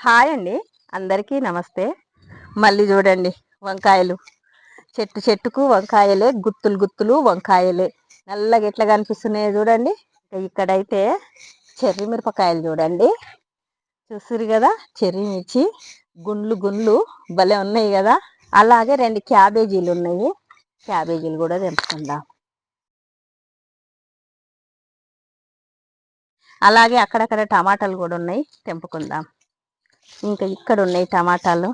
Hi అండి. అందరికీ నమస్తే. మళ్ళీ చూడండి వంకాయలు. చెట్టు చెట్టుకు వంకాయలే గుత్తులు గుత్తులు వంకాయలే. నల్లగా ఎట్లా కనిపిస్తున్నాయో చూడండి. ఇక్కడైతే చెర్రి మిరపకాయలు చూడండి. చూసిరు కదా చెర్రి మిర్చి. గుండ్లు గుండ్లు భలే ఉన్నాయి కదా. అలాగే రెండు క్యాబేజీలు ఉన్నాయి. క్యాబేజీలు కూడా తెంపుకుందాం. అలాగే అక్కడక్కడ టమాటాలు కూడా ఉన్నాయి. తెంపుకుందాం. ఇంకా ఇక్కడ ఉన్నాయి టమాటాలు.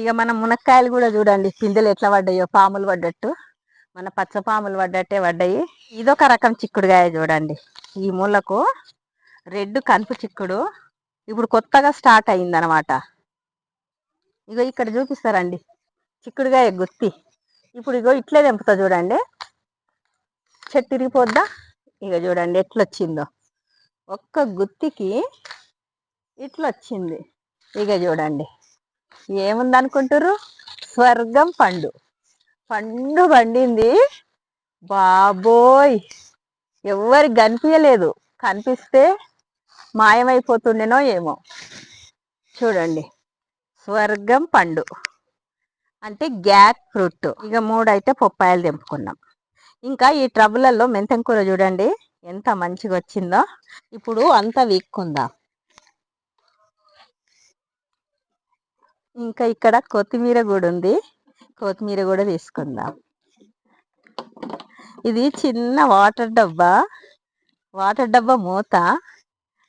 ఇక మన మునక్కాయలు కూడా చూడండి పిందెలు ఎట్లా పడ్డాయో పాములు పడ్డట్టు. మన పచ్చ పాములు పడ్డట్టే పడ్డాయి. ఇదొక రకం చిక్కుడుగాయ చూడండి. ఈ మూలకు రెడ్ కనుపు చిక్కుడు ఇప్పుడు కొత్తగా స్టార్ట్ అయిందనమాట. ఇగో ఇక్కడ చూపిస్తారండి చిక్కుడుగాయ గుత్తి. ఇప్పుడు ఇగో ఇట్లే తెంపుతా చూడండి. చెట్టు తిరిగిపోద్దా? ఇక చూడండి ఎట్లొచ్చిందో. ఒక్క గుత్తికి ఇట్లా వచ్చింది ఇక చూడండి. ఏముంది అనుకుంటారు స్వర్గం పండు. పండు పండింది. బాబోయ్! ఎవరికి కనిపించలేదు కనిపిస్తే మాయమైపోతుండేనో ఏమో. చూడండి. స్వర్గం పండు. అంటే గ్యాక్ ఫ్రూట్. ఇక మూడైతే పొప్పాయలు తెంపుకున్నాం. ఇంకా ఈ ట్రబులలో మెంతం కూర చూడండి. ఎంత మంచిగా వచ్చిందో ఇప్పుడు అంతా వీక్కుందా. ఇంకా ఇక్కడ కొత్తిమీర కూడా ఉంది. కొత్తిమీర కూడా తీసుకుందాం. ఇది చిన్న వాటర్ డబ్బా. వాటర్ డబ్బా మూత.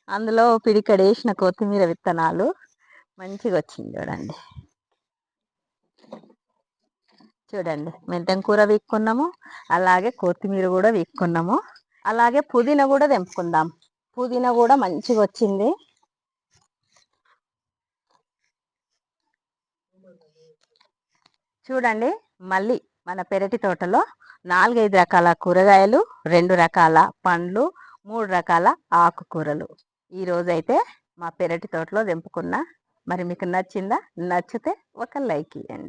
అందులో పిడికడేసిన కొత్తిమీర విత్తనాలు మంచిగా వచ్చింది చూడండి. చూడండి మెంతం కూర వీక్కున్నాము. అలాగే కొత్తిమీర కూడా వీక్కున్నాము. అలాగే పుదీనా కూడా తెంపుకుందాం. పుదీనా కూడా మంచిగా వచ్చింది. చూడండి మళ్ళీ మన పెరటి తోటలో నాలుగైదు రకాల కూరగాయలు రెండు రకాల పండ్లు మూడు రకాల ఆకుకూరలు. ఈరోజైతే మా పెరటి తోటలో తెంపుకున్న మరి మీకు నచ్చిందా? నచ్చితే ఒక లైక్ ఇవ్వండి